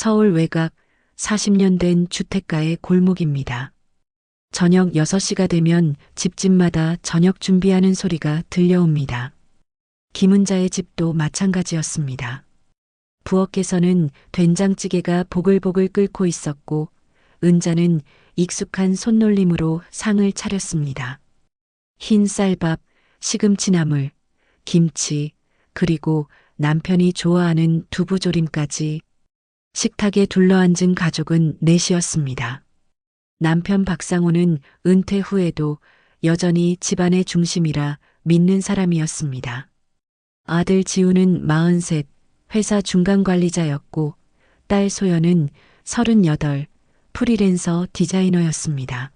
서울 외곽 40년 된 주택가의 골목입니다. 저녁 6시가 되면 집집마다 저녁 준비하는 소리가 들려옵니다. 김은자의 집도 마찬가지였습니다. 부엌에서는 된장찌개가 보글보글 끓고 있었고 은자는 익숙한 손놀림으로 상을 차렸습니다. 흰 쌀밥, 시금치나물, 김치, 그리고 남편이 좋아하는 두부조림까지 식탁에 둘러앉은 가족은 넷이었습니다. 남편 박상호는 은퇴 후에도 여전히 집안의 중심이라 믿는 사람이었습니다. 아들 지우는 43, 회사 중간 관리자였고 딸 소연은 38, 프리랜서 디자이너였습니다.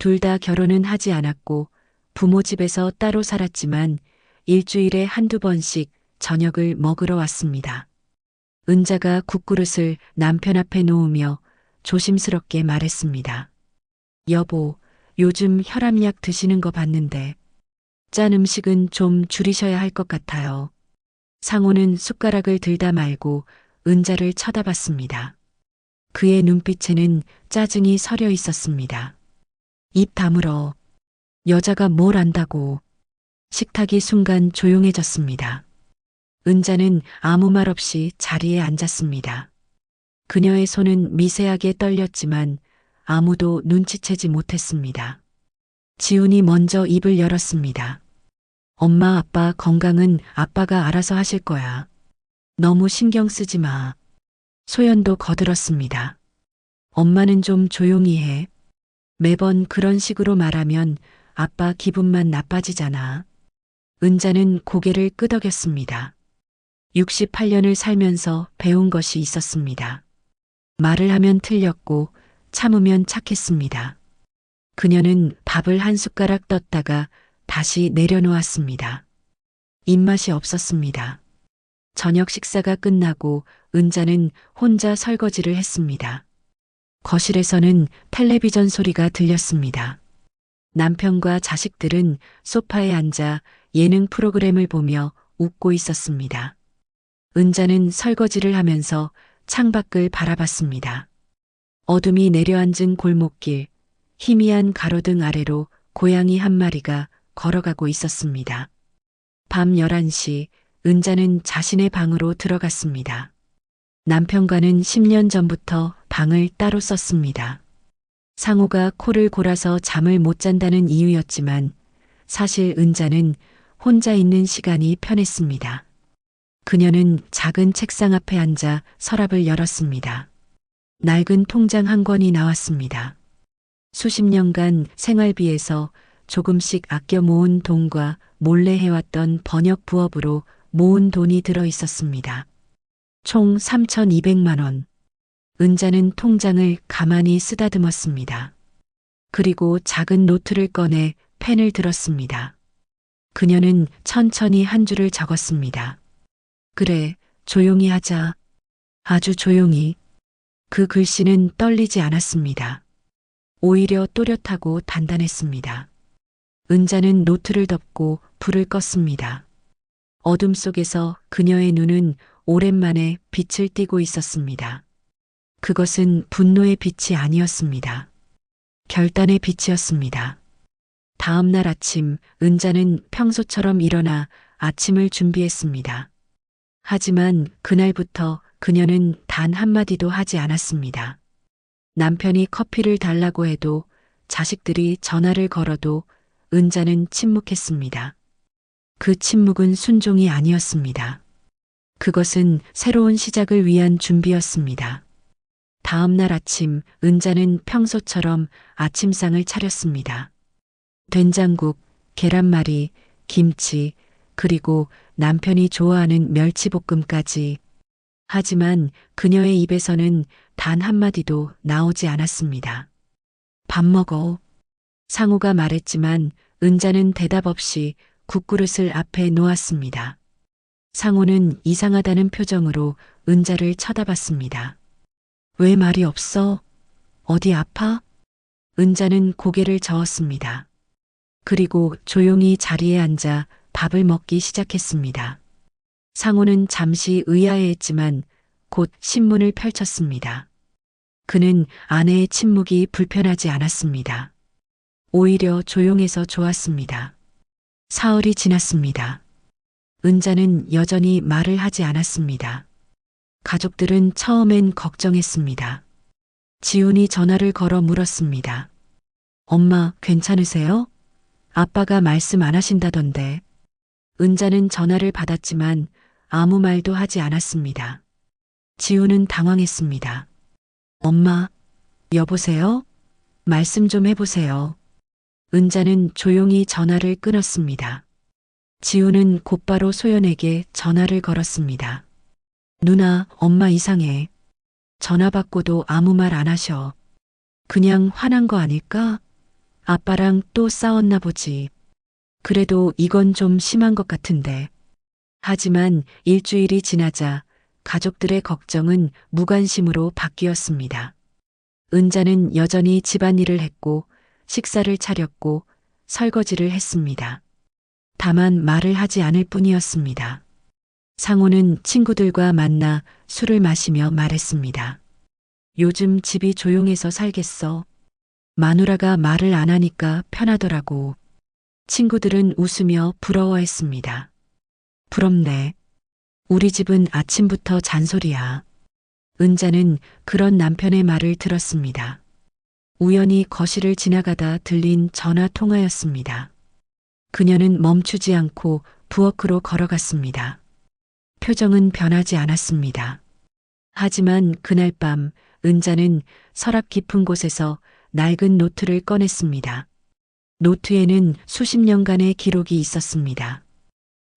둘 다 결혼은 하지 않았고 부모 집에서 따로 살았지만 일주일에 한두 번씩 저녁을 먹으러 왔습니다. 은자가 국그릇을 남편 앞에 놓으며 조심스럽게 말했습니다. 여보, 요즘 혈압약 드시는 거 봤는데 짠 음식은 좀 줄이셔야 할 것 같아요. 상호는 숟가락을 들다 말고 은자를 쳐다봤습니다. 그의 눈빛에는 짜증이 서려 있었습니다. 입 다물어. 여자가 뭘 안다고. 식탁이 순간 조용해졌습니다. 은자는 아무 말 없이 자리에 앉았습니다. 그녀의 손은 미세하게 떨렸지만 아무도 눈치채지 못했습니다. 지훈이 먼저 입을 열었습니다. 엄마 아빠 건강은 아빠가 알아서 하실 거야. 너무 신경 쓰지 마. 소연도 거들었습니다. 엄마는 좀 조용히 해. 매번 그런 식으로 말하면 아빠 기분만 나빠지잖아. 은자는 고개를 끄덕였습니다. 68년을 살면서 배운 것이 있었습니다. 말을 하면 틀렸고 참으면 착했습니다. 그녀는 밥을 한 숟가락 떴다가 다시 내려놓았습니다. 입맛이 없었습니다. 저녁 식사가 끝나고 은자는 혼자 설거지를 했습니다. 거실에서는 텔레비전 소리가 들렸습니다. 남편과 자식들은 소파에 앉아 예능 프로그램을 보며 웃고 있었습니다. 은자는 설거지를 하면서 창밖을 바라봤습니다. 어둠이 내려앉은 골목길, 희미한 가로등 아래로 고양이 한 마리가 걸어가고 있었습니다. 밤 11시 은자는 자신의 방으로 들어갔습니다. 남편과는 10년 전부터 방을 따로 썼습니다. 상호가 코를 골아서 잠을 못 잔다는 이유였지만 사실 은자는 혼자 있는 시간이 편했습니다. 그녀는 작은 책상 앞에 앉아 서랍을 열었습니다. 낡은 통장 한 권이 나왔습니다. 수십 년간 생활비에서 조금씩 아껴 모은 돈과 몰래 해왔던 번역 부업으로 모은 돈이 들어 있었습니다. 총 3,200만 원. 은자는 통장을 가만히 쓰다듬었습니다. 그리고 작은 노트를 꺼내 펜을 들었습니다. 그녀는 천천히 한 줄을 적었습니다. 그래, 조용히 하자. 아주 조용히. 그 글씨는 떨리지 않았습니다. 오히려 또렷하고 단단했습니다. 은자는 노트를 덮고 불을 껐습니다. 어둠 속에서 그녀의 눈은 오랜만에 빛을 띠고 있었습니다. 그것은 분노의 빛이 아니었습니다. 결단의 빛이었습니다. 다음 날 아침 은자는 평소처럼 일어나 아침을 준비했습니다. 하지만 그날부터 그녀는 단 한마디도 하지 않았습니다. 남편이 커피를 달라고 해도 자식들이 전화를 걸어도 은자는 침묵했습니다. 그 침묵은 순종이 아니었습니다. 그것은 새로운 시작을 위한 준비였습니다. 다음 날 아침 은자는 평소처럼 아침상을 차렸습니다. 된장국, 계란말이, 김치, 그리고 남편이 좋아하는 멸치볶음까지. 하지만 그녀의 입에서는 단 한마디도 나오지 않았습니다. 밥 먹어. 상우가 말했지만 은자는 대답 없이 국그릇을 앞에 놓았습니다. 상우는 이상하다는 표정으로 은자를 쳐다봤습니다. 왜 말이 없어? 어디 아파? 은자는 고개를 저었습니다. 그리고 조용히 자리에 앉아 밥을 먹기 시작했습니다. 상우는 잠시 의아해했지만 곧 신문을 펼쳤습니다. 그는 아내의 침묵이 불편하지 않았습니다. 오히려 조용해서 좋았습니다. 사흘이 지났습니다. 은자는 여전히 말을 하지 않았습니다. 가족들은 처음엔 걱정했습니다. 지훈이 전화를 걸어 물었습니다. 엄마, 괜찮으세요? 아빠가 말씀 안 하신다던데. 은자는 전화를 받았지만 아무 말도 하지 않았습니다. 지훈은 당황했습니다. 엄마, 여보세요? 말씀 좀 해보세요. 은자는 조용히 전화를 끊었습니다. 지훈은 곧바로 소연에게 전화를 걸었습니다. 누나, 엄마 이상해. 전화 받고도 아무 말 안 하셔. 그냥 화난 거 아닐까? 아빠랑 또 싸웠나 보지. 그래도 이건 좀 심한 것 같은데. 하지만 일주일이 지나자 가족들의 걱정은 무관심으로 바뀌었습니다. 은자는 여전히 집안일을 했고 식사를 차렸고 설거지를 했습니다. 다만 말을 하지 않을 뿐이었습니다. 상호는 친구들과 만나 술을 마시며 말했습니다. 요즘 집이 조용해서 살겠어. 마누라가 말을 안 하니까 편하더라고. 친구들은 웃으며 부러워했습니다. 부럽네. 우리 집은 아침부터 잔소리야. 은자는 그런 남편의 말을 들었습니다. 우연히 거실을 지나가다 들린 전화 통화였습니다. 그녀는 멈추지 않고 부엌으로 걸어갔습니다. 표정은 변하지 않았습니다. 하지만 그날 밤 은자는 서랍 깊은 곳에서 낡은 노트를 꺼냈습니다. 노트에는 수십 년간의 기록이 있었습니다.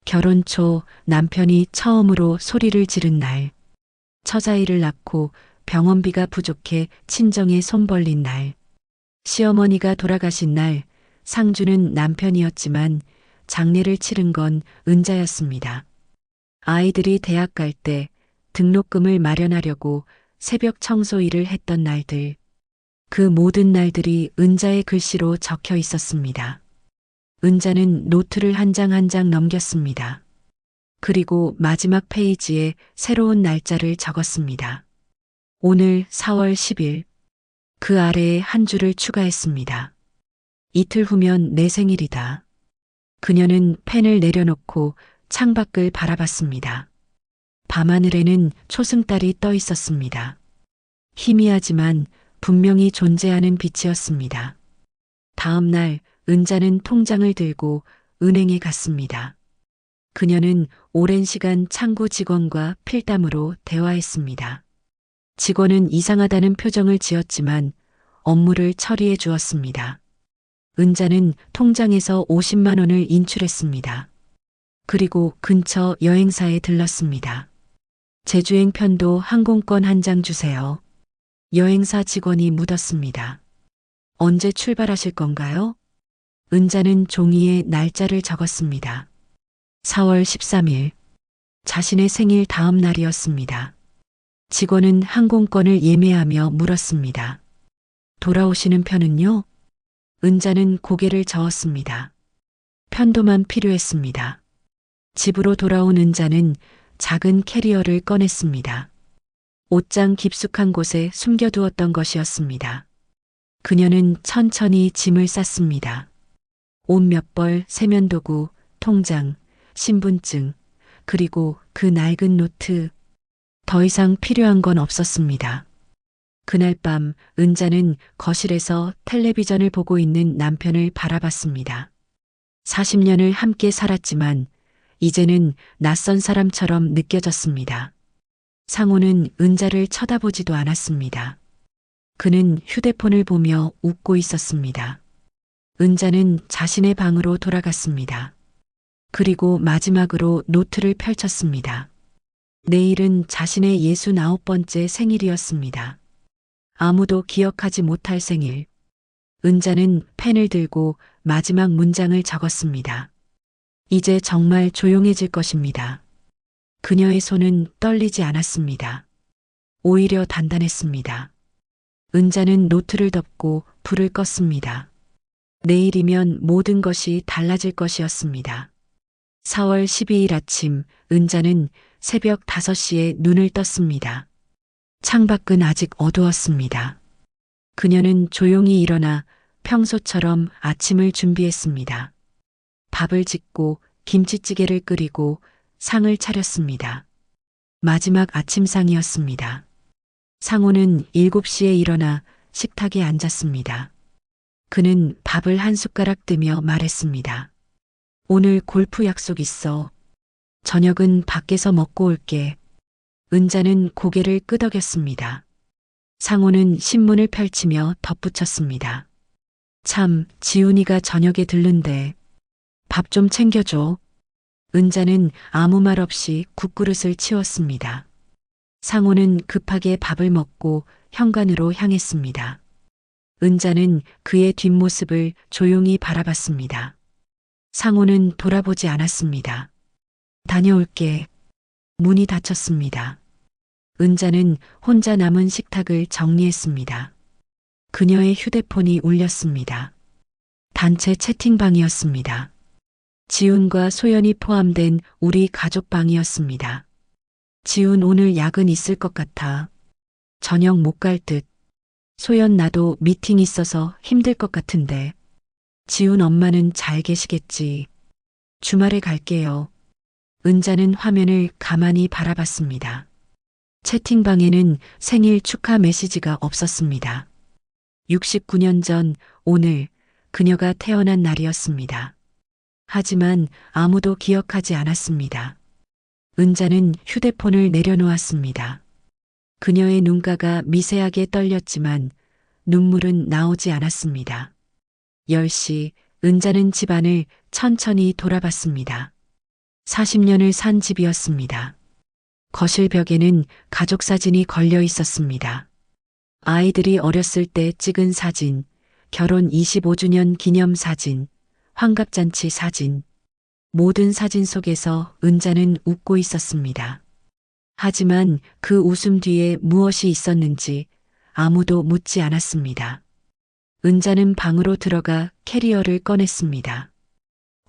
결혼 초 남편이 처음으로 소리를 지른 날, 처자이를 낳고 병원비가 부족해 친정에 손 벌린 날, 시어머니가 돌아가신 날, 상주는 남편이었지만 장례를 치른 건 은자였습니다. 아이들이 대학 갈 때 등록금을 마련하려고 새벽 청소 일을 했던 날들, 그 모든 날들이 은자의 글씨로 적혀 있었습니다. 은자는 노트를 한장 한 장 넘겼습니다. 그리고 마지막 페이지에 새로운 날짜를 적었습니다. 오늘 4월 10일. 그 아래에 한 줄을 추가했습니다. 이틀 후면 내 생일이다. 그녀는 펜을 내려놓고 창밖을 바라봤습니다. 밤하늘에는 초승달이 떠 있었습니다. 희미하지만 분명히 존재하는 빛이었습니다. 다음 날 은자는 통장을 들고 은행에 갔습니다. 그녀는 오랜 시간 창구 직원과 필담으로 대화했습니다. 직원은 이상하다는 표정을 지었지만 업무를 처리해 주었습니다. 은자는 통장에서 50만 원을 인출했습니다. 그리고 근처 여행사에 들렀습니다. 제주행 편도 항공권 한 장 주세요. 여행사 직원이 묻었습니다. 언제 출발하실 건가요? 은자는 종이에 날짜를 적었습니다. 4월 13일. 자신의 생일 다음 날이었습니다. 직원은 항공권을 예매하며 물었습니다. 돌아오시는 편은요? 은자는 고개를 저었습니다. 편도만 필요했습니다. 집으로 돌아온 은자는 작은 캐리어를 꺼냈습니다. 옷장 깊숙한 곳에 숨겨두었던 것이었습니다. 그녀는 천천히 짐을 쌌습니다. 옷 몇 벌, 세면도구, 통장, 신분증, 그리고 그 낡은 노트. 더 이상 필요한 건 없었습니다. 그날 밤 은자는 거실에서 텔레비전을 보고 있는 남편을 바라봤습니다. 40년을 함께 살았지만 이제는 낯선 사람처럼 느껴졌습니다. 상호는 은자를 쳐다보지도 않았습니다. 그는 휴대폰을 보며 웃고 있었습니다. 은자는 자신의 방으로 돌아갔습니다. 그리고 마지막으로 노트를 펼쳤습니다. 내일은 자신의 69번째 생일이었습니다. 아무도 기억하지 못할 생일. 은자는 펜을 들고 마지막 문장을 적었습니다. 이제 정말 조용해질 것입니다. 그녀의 손은 떨리지 않았습니다. 오히려 단단했습니다. 은자는 노트를 덮고 불을 껐습니다. 내일이면 모든 것이 달라질 것이었습니다. 4월 12일 아침 은자는 새벽 5시에 눈을 떴습니다. 창밖은 아직 어두웠습니다. 그녀는 조용히 일어나 평소처럼 아침을 준비했습니다. 밥을 짓고 김치찌개를 끓이고 상을 차렸습니다. 마지막 아침상이었습니다. 상호는 7시에 일어나 식탁에 앉았습니다. 그는 밥을 한 숟가락 뜨며 말했습니다. 오늘 골프 약속 있어. 저녁은 밖에서 먹고 올게. 은자는 고개를 끄덕였습니다. 상호는 신문을 펼치며 덧붙였습니다. 참, 지훈이가 저녁에 들른데. 밥 좀 챙겨줘. 은자는 아무 말 없이 국그릇을 치웠습니다. 상호는 급하게 밥을 먹고 현관으로 향했습니다. 은자는 그의 뒷모습을 조용히 바라봤습니다. 상호는 돌아보지 않았습니다. 다녀올게. 문이 닫혔습니다. 은자는 혼자 남은 식탁을 정리했습니다. 그녀의 휴대폰이 울렸습니다. 단체 채팅방이었습니다. 지훈과 소연이 포함된 우리 가족방이었습니다. 지훈 오늘 야근 있을 것 같아. 저녁 못 갈 듯. 소연 나도 미팅 있어서 힘들 것 같은데. 지훈 엄마는 잘 계시겠지. 주말에 갈게요. 은자는 화면을 가만히 바라봤습니다. 채팅방에는 생일 축하 메시지가 없었습니다. 69년 전 오늘 그녀가 태어난 날이었습니다. 하지만 아무도 기억하지 않았습니다. 은자는 휴대폰을 내려놓았습니다. 그녀의 눈가가 미세하게 떨렸지만 눈물은 나오지 않았습니다. 10시 은자는 집안을 천천히 돌아봤습니다. 40년을 산 집이었습니다. 거실 벽에는 가족 사진이 걸려 있었습니다. 아이들이 어렸을 때 찍은 사진, 결혼 25주년 기념 사진, 환갑잔치 사진. 모든 사진 속에서 은자는 웃고 있었습니다. 하지만 그 웃음 뒤에 무엇이 있었는지 아무도 묻지 않았습니다. 은자는 방으로 들어가 캐리어를 꺼냈습니다.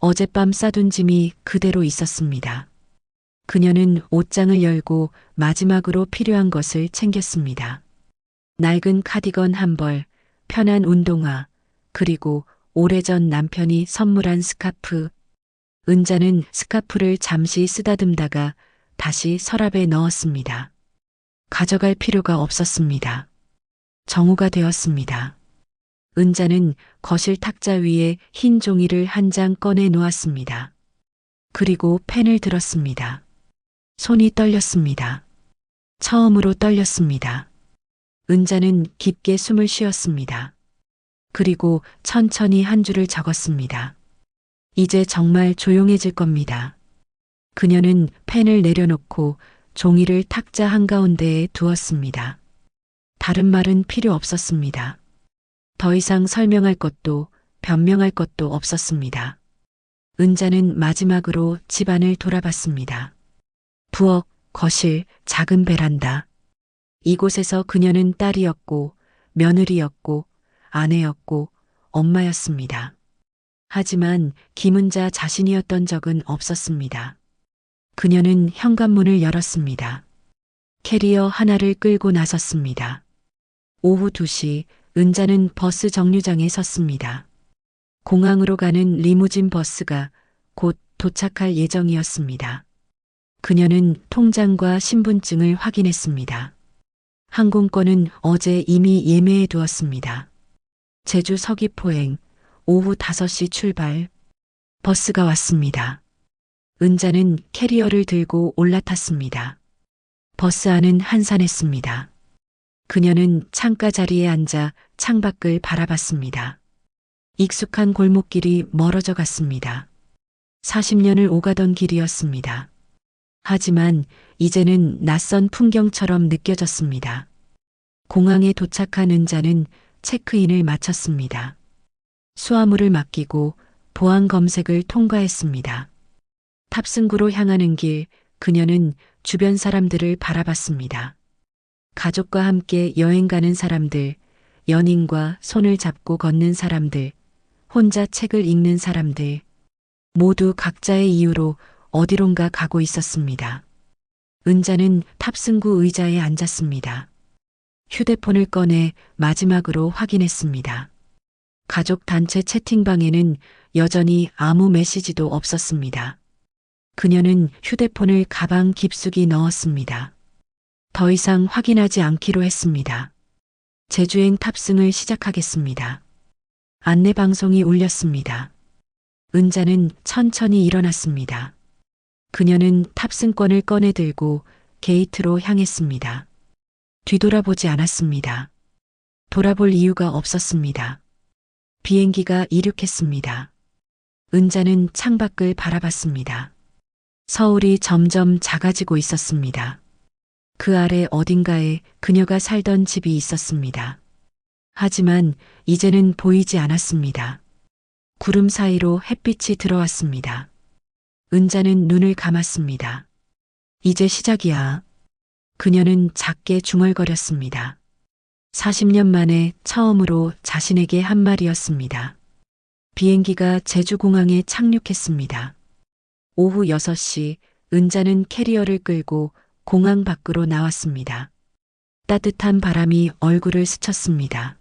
어젯밤 싸둔 짐이 그대로 있었습니다. 그녀는 옷장을 열고 마지막으로 필요한 것을 챙겼습니다. 낡은 카디건 한 벌, 편한 운동화, 그리고 오래전 남편이 선물한 스카프. 은자는 스카프를 잠시 쓰다듬다가 다시 서랍에 넣었습니다. 가져갈 필요가 없었습니다. 정오가 되었습니다. 은자는 거실 탁자 위에 흰 종이를 한 장 꺼내 놓았습니다. 그리고 펜을 들었습니다. 손이 떨렸습니다. 처음으로 떨렸습니다. 은자는 깊게 숨을 쉬었습니다. 그리고 천천히 한 줄을 적었습니다. 이제 정말 조용해질 겁니다. 그녀는 펜을 내려놓고 종이를 탁자 한가운데에 두었습니다. 다른 말은 필요 없었습니다. 더 이상 설명할 것도 변명할 것도 없었습니다. 은자는 마지막으로 집안을 돌아봤습니다. 부엌, 거실, 작은 베란다. 이곳에서 그녀는 딸이었고, 며느리였고, 아내였고, 엄마였습니다. 하지만 김은자 자신이었던 적은 없었습니다. 그녀는 현관문을 열었습니다. 캐리어 하나를 끌고 나섰습니다. 오후 2시 은자는 버스 정류장에 섰습니다. 공항으로 가는 리무진 버스가 곧 도착할 예정이었습니다. 그녀는 통장과 신분증을 확인했습니다. 항공권은 어제 이미 예매해 두었습니다. 제주 서귀포행 오후 5시 출발. 버스가 왔습니다. 은자는 캐리어를 들고 올라탔습니다. 버스 안은 한산했습니다. 그녀는 창가 자리에 앉아 창밖을 바라봤습니다. 익숙한 골목길이 멀어져 갔습니다. 40년을 오가던 길이었습니다. 하지만 이제는 낯선 풍경처럼 느껴졌습니다. 공항에 도착한 은자는 체크인을 마쳤습니다. 수화물을 맡기고 보안 검색을 통과했습니다. 탑승구로 향하는 길, 그녀는 주변 사람들을 바라봤습니다. 가족과 함께 여행 가는 사람들, 연인과 손을 잡고 걷는 사람들, 혼자 책을 읽는 사람들, 모두 각자의 이유로 어디론가 가고 있었습니다. 은자는 탑승구 의자에 앉았습니다. 휴대폰을 꺼내 마지막으로 확인했습니다. 가족 단체 채팅방에는 여전히 아무 메시지도 없었습니다. 그녀는 휴대폰을 가방 깊숙이 넣었습니다. 더 이상 확인하지 않기로 했습니다. 제주행 탑승을 시작하겠습니다. 안내 방송이 울렸습니다. 은자는 천천히 일어났습니다. 그녀는 탑승권을 꺼내 들고 게이트로 향했습니다. 뒤돌아보지 않았습니다. 돌아볼 이유가 없었습니다. 비행기가 이륙했습니다. 은자는 창밖을 바라봤습니다. 서울이 점점 작아지고 있었습니다. 그 아래 어딘가에 그녀가 살던 집이 있었습니다. 하지만 이제는 보이지 않았습니다. 구름 사이로 햇빛이 들어왔습니다. 은자는 눈을 감았습니다. 이제 시작이야. 그녀는 작게 중얼거렸습니다. 40년 만에 처음으로 자신에게 한 말이었습니다. 비행기가 제주공항에 착륙했습니다. 오후 6시 은자는 캐리어를 끌고 공항 밖으로 나왔습니다. 따뜻한 바람이 얼굴을 스쳤습니다.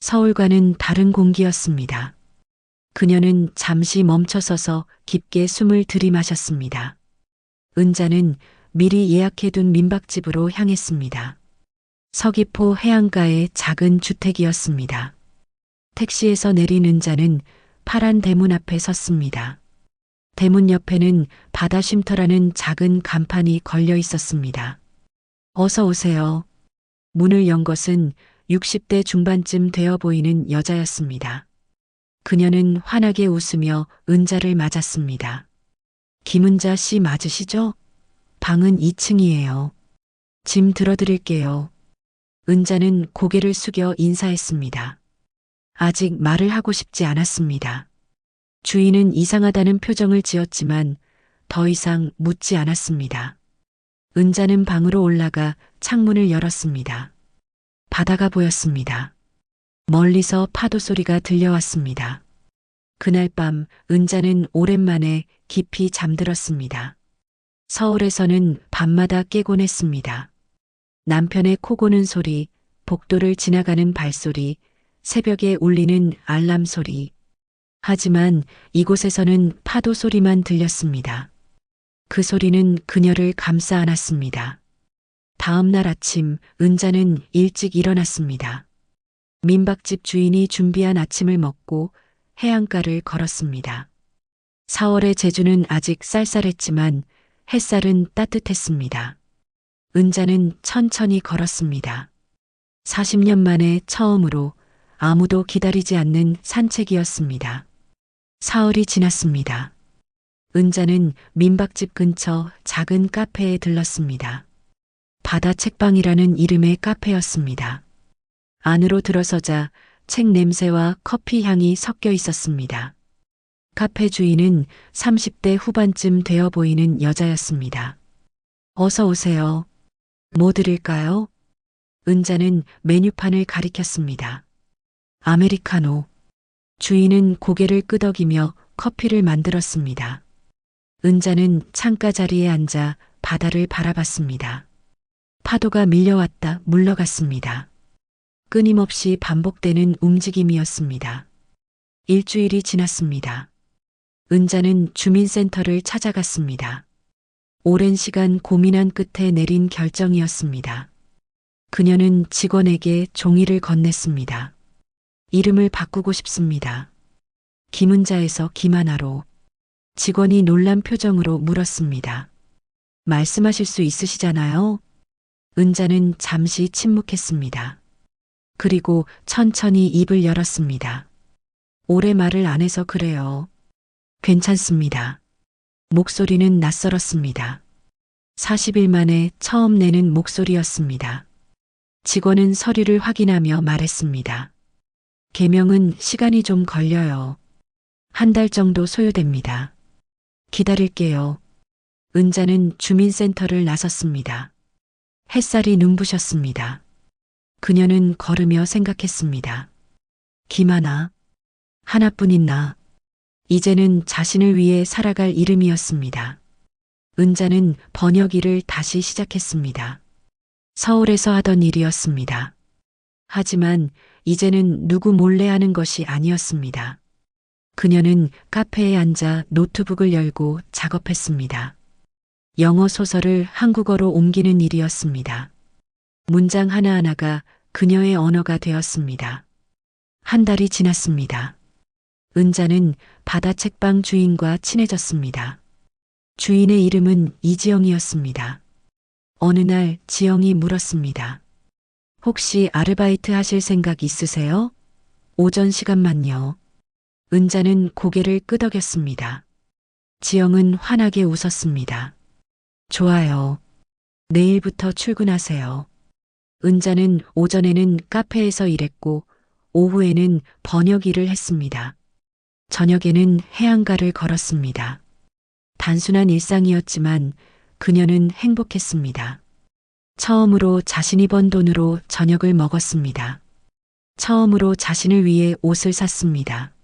서울과는 다른 공기였습니다. 그녀는 잠시 멈춰서서 깊게 숨을 들이마셨습니다. 은자는 미리 예약해둔 민박집으로 향했습니다. 서귀포 해안가의 작은 주택이었습니다. 택시에서 내린 은자는 파란 대문 앞에 섰습니다. 대문 옆에는 바다 쉼터라는 작은 간판이 걸려 있었습니다. 어서 오세요. 문을 연 것은 60대 중반쯤 되어 보이는 여자였습니다. 그녀는 환하게 웃으며 은자를 맞았습니다. 김은자 씨 맞으시죠? 방은 2층이에요. 짐 들어드릴게요. 은자는 고개를 숙여 인사했습니다. 아직 말을 하고 싶지 않았습니다. 주인은 이상하다는 표정을 지었지만 더 이상 묻지 않았습니다. 은자는 방으로 올라가 창문을 열었습니다. 바다가 보였습니다. 멀리서 파도 소리가 들려왔습니다. 그날 밤 은자는 오랜만에 깊이 잠들었습니다. 서울에서는 밤마다 깨곤 했습니다. 남편의 코 고는 소리, 복도를 지나가는 발소리, 새벽에 울리는 알람 소리. 하지만 이곳에서는 파도 소리만 들렸습니다. 그 소리는 그녀를 감싸 안았습니다. 다음 날 아침 은자는 일찍 일어났습니다. 민박집 주인이 준비한 아침을 먹고 해안가를 걸었습니다. 4월의 제주는 아직 쌀쌀했지만 햇살은 따뜻했습니다. 은자는 천천히 걸었습니다. 40년 만에 처음으로 아무도 기다리지 않는 산책이었습니다. 사흘이 지났습니다. 은자는 민박집 근처 작은 카페에 들렀습니다. 바다 책방이라는 이름의 카페였습니다. 안으로 들어서자 책 냄새와 커피 향이 섞여 있었습니다. 카페 주인은 30대 후반쯤 되어 보이는 여자였습니다. 어서 오세요. 뭐 드릴까요? 은자는 메뉴판을 가리켰습니다. 아메리카노. 주인은 고개를 끄덕이며 커피를 만들었습니다. 은자는 창가 자리에 앉아 바다를 바라봤습니다. 파도가 밀려왔다 물러갔습니다. 끊임없이 반복되는 움직임이었습니다. 일주일이 지났습니다. 은자는 주민센터를 찾아갔습니다. 오랜 시간 고민한 끝에 내린 결정이었습니다. 그녀는 직원에게 종이를 건넸습니다. 이름을 바꾸고 싶습니다. 김은자에서 김하나로 직원이 놀란 표정으로 물었습니다. 말씀하실 수 있으시잖아요? 은자는 잠시 침묵했습니다. 그리고 천천히 입을 열었습니다. 오래 말을 안 해서 그래요. 괜찮습니다. 목소리는 낯설었습니다. 40일 만에 처음 내는 목소리였습니다. 직원은 서류를 확인하며 말했습니다. 개명은 시간이 좀 걸려요. 한 달 정도 소요됩니다. 기다릴게요. 은자는 주민센터를 나섰습니다. 햇살이 눈부셨습니다. 그녀는 걸으며 생각했습니다. 김하나, 하나뿐인 나. 이제는 자신을 위해 살아갈 이름이었습니다. 은자는 번역 일을 다시 시작했습니다. 서울에서 하던 일이었습니다. 하지만 이제는 누구 몰래 하는 것이 아니었습니다. 그녀는 카페에 앉아 노트북을 열고 작업했습니다. 영어 소설을 한국어로 옮기는 일이었습니다. 문장 하나하나가 그녀의 언어가 되었습니다. 한 달이 지났습니다. 은자는 바다 책방 주인과 친해졌습니다. 주인의 이름은 이지영이었습니다. 어느 날 지영이 물었습니다. 혹시 아르바이트 하실 생각 있으세요? 오전 시간만요. 은자는 고개를 끄덕였습니다. 지영은 환하게 웃었습니다. 좋아요. 내일부터 출근하세요. 은자는 오전에는 카페에서 일했고 오후에는 번역 일을 했습니다. 저녁에는 해안가를 걸었습니다. 단순한 일상이었지만 그녀는 행복했습니다. 처음으로 자신이 번 돈으로 저녁을 먹었습니다. 처음으로 자신을 위해 옷을 샀습니다.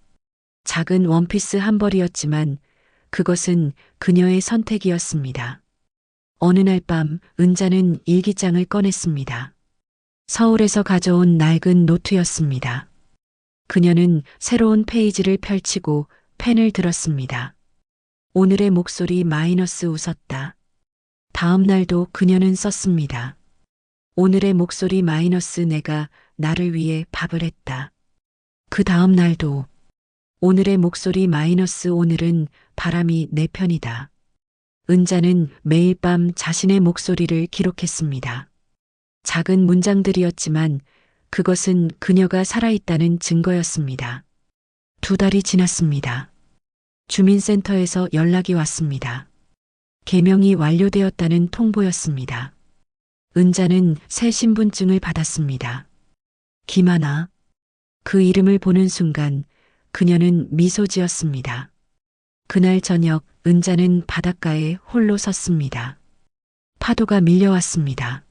작은 원피스 한 벌이었지만 그것은 그녀의 선택이었습니다. 어느 날 밤 은자는 일기장을 꺼냈습니다. 서울에서 가져온 낡은 노트였습니다. 그녀는 새로운 페이지를 펼치고 펜을 들었습니다. 오늘의 목소리 마이너스 웃었다. 다음 날도 그녀는 썼습니다. 오늘의 목소리 마이너스 내가 나를 위해 밥을 했다. 그 다음 날도 오늘의 목소리 마이너스 오늘은 바람이 내 편이다. 은자는 매일 밤 자신의 목소리를 기록했습니다. 작은 문장들이었지만 그것은 그녀가 살아있다는 증거였습니다. 두 달이 지났습니다. 주민센터에서 연락이 왔습니다. 개명이 완료되었다는 통보였습니다. 은자는 새 신분증을 받았습니다. 김하나. 그 이름을 보는 순간 그녀는 미소 지었습니다. 그날 저녁 은자는 바닷가에 홀로 섰습니다. 파도가 밀려왔습니다.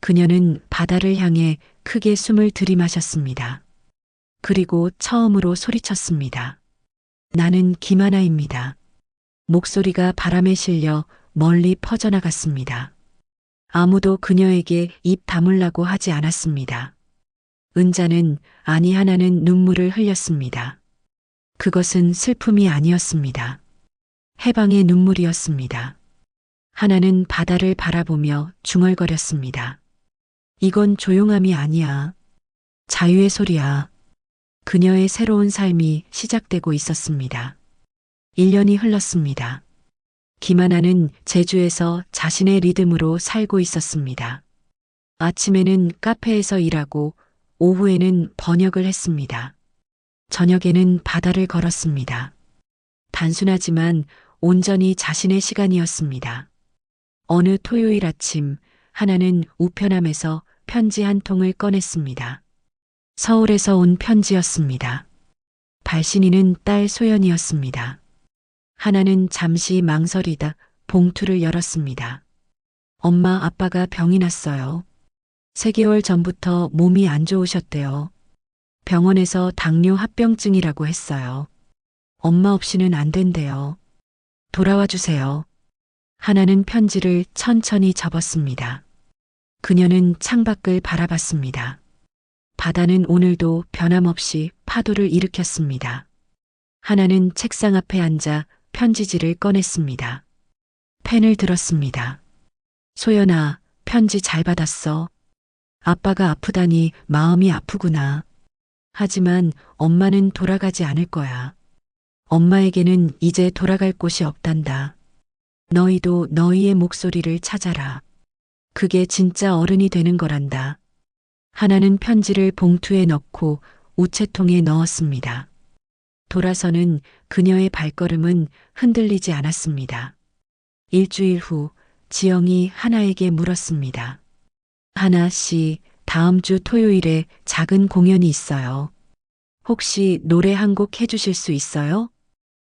그녀는 바다를 향해 크게 숨을 들이마셨습니다. 그리고 처음으로 소리쳤습니다. 나는 김하나입니다. 목소리가 바람에 실려 멀리 퍼져나갔습니다. 아무도 그녀에게 입 다물라고 하지 않았습니다. 은자는 아니 하나는 눈물을 흘렸습니다. 그것은 슬픔이 아니었습니다. 해방의 눈물이었습니다. 하나는 바다를 바라보며 중얼거렸습니다. 이건 조용함이 아니야. 자유의 소리야. 그녀의 새로운 삶이 시작되고 있었습니다. 1년이 흘렀습니다. 김하나는 제주에서 자신의 리듬으로 살고 있었습니다. 아침에는 카페에서 일하고 오후에는 번역을 했습니다. 저녁에는 바다를 걸었습니다. 단순하지만 온전히 자신의 시간이었습니다. 어느 토요일 아침 하나는 우편함에서 편지 한 통을 꺼냈습니다. 서울에서 온 편지였습니다. 발신인은 딸 소연이었습니다. 하나는 잠시 망설이다 봉투를 열었습니다. 엄마 아빠가 병이 났어요. 3개월 전부터 몸이 안 좋으셨대요. 병원에서 당뇨 합병증이라고 했어요. 엄마 없이는 안 된대요. 돌아와 주세요. 하나는 편지를 천천히 접었습니다. 그녀는 창밖을 바라봤습니다. 바다는 오늘도 변함없이 파도를 일으켰습니다. 하나는 책상 앞에 앉아 편지지를 꺼냈습니다. 펜을 들었습니다. 소연아, 편지 잘 받았어. 아빠가 아프다니 마음이 아프구나. 하지만 엄마는 돌아가지 않을 거야. 엄마에게는 이제 돌아갈 곳이 없단다. 너희도 너희의 목소리를 찾아라. 그게 진짜 어른이 되는 거란다. 하나는 편지를 봉투에 넣고 우체통에 넣었습니다. 돌아서는 그녀의 발걸음은 흔들리지 않았습니다. 일주일 후 지영이 하나에게 물었습니다. 하나 씨, 다음 주 토요일에 작은 공연이 있어요. 혹시 노래 한 곡 해주실 수 있어요?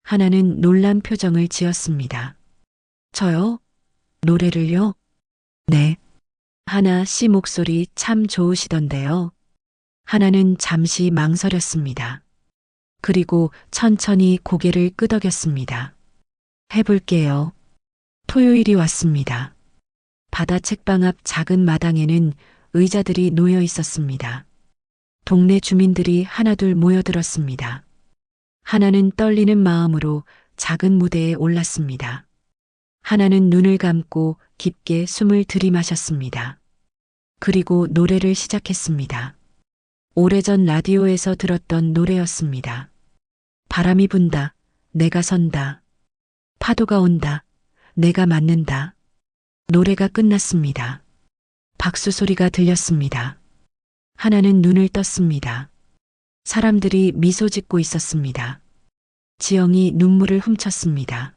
하나는 놀란 표정을 지었습니다. 저요? 노래를요? 네. 하나 씨 목소리 참 좋으시던데요. 하나는 잠시 망설였습니다. 그리고 천천히 고개를 끄덕였습니다. 해볼게요. 토요일이 왔습니다. 바다 책방 앞 작은 마당에는 의자들이 놓여 있었습니다. 동네 주민들이 하나둘 모여들었습니다. 하나는 떨리는 마음으로 작은 무대에 올랐습니다. 하나는 눈을 감고 깊게 숨을 들이마셨습니다. 그리고 노래를 시작했습니다. 오래전 라디오에서 들었던 노래였습니다. 바람이 분다. 내가 선다. 파도가 온다. 내가 맞는다. 노래가 끝났습니다. 박수 소리가 들렸습니다. 하나는 눈을 떴습니다. 사람들이 미소 짓고 있었습니다. 지영이 눈물을 훔쳤습니다.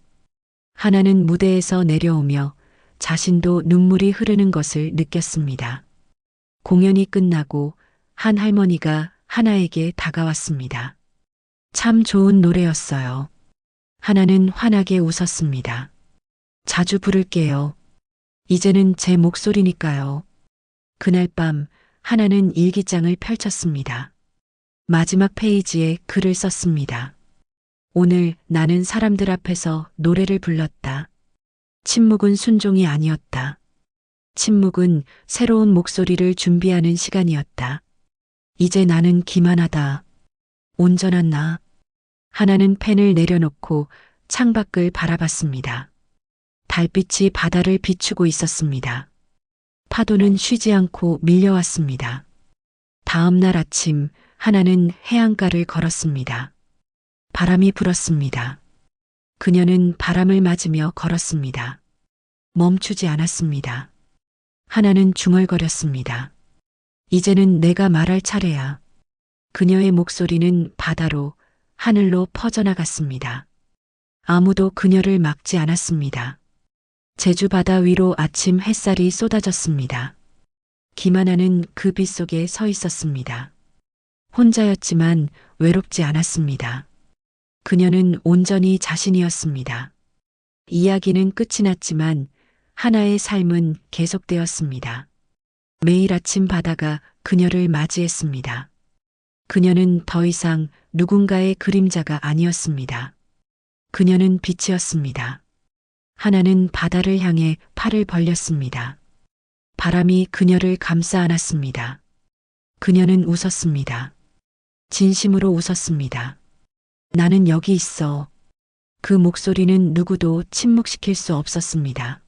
하나는 무대에서 내려오며 자신도 눈물이 흐르는 것을 느꼈습니다. 공연이 끝나고 한 할머니가 하나에게 다가왔습니다. 참 좋은 노래였어요. 하나는 환하게 웃었습니다. 자주 부를게요. 이제는 제 목소리니까요. 그날 밤 하나는 일기장을 펼쳤습니다. 마지막 페이지에 글을 썼습니다. 오늘 나는 사람들 앞에서 노래를 불렀다. 침묵은 순종이 아니었다. 침묵은 새로운 목소리를 준비하는 시간이었다. 이제 나는 기만하다. 온전한 나. 하나는 펜을 내려놓고 창밖을 바라봤습니다. 달빛이 바다를 비추고 있었습니다. 파도는 쉬지 않고 밀려왔습니다. 다음 날 아침 하나는 해안가를 걸었습니다. 바람이 불었습니다. 그녀는 바람을 맞으며 걸었습니다. 멈추지 않았습니다. 하나는 중얼거렸습니다. 이제는 내가 말할 차례야. 그녀의 목소리는 바다로 하늘로 퍼져나갔습니다. 아무도 그녀를 막지 않았습니다. 제주 바다 위로 아침 햇살이 쏟아졌습니다. 김하나는 그 빛 속에 서 있었습니다. 혼자였지만 외롭지 않았습니다. 그녀는 온전히 자신이었습니다. 이야기는 끝이 났지만 하나의 삶은 계속되었습니다. 매일 아침 바다가 그녀를 맞이했습니다. 그녀는 더 이상 누군가의 그림자가 아니었습니다. 그녀는 빛이었습니다. 하나는 바다를 향해 팔을 벌렸습니다. 바람이 그녀를 감싸 안았습니다. 그녀는 웃었습니다. 진심으로 웃었습니다. 나는 여기 있어. 그 목소리는 누구도 침묵시킬 수 없었습니다.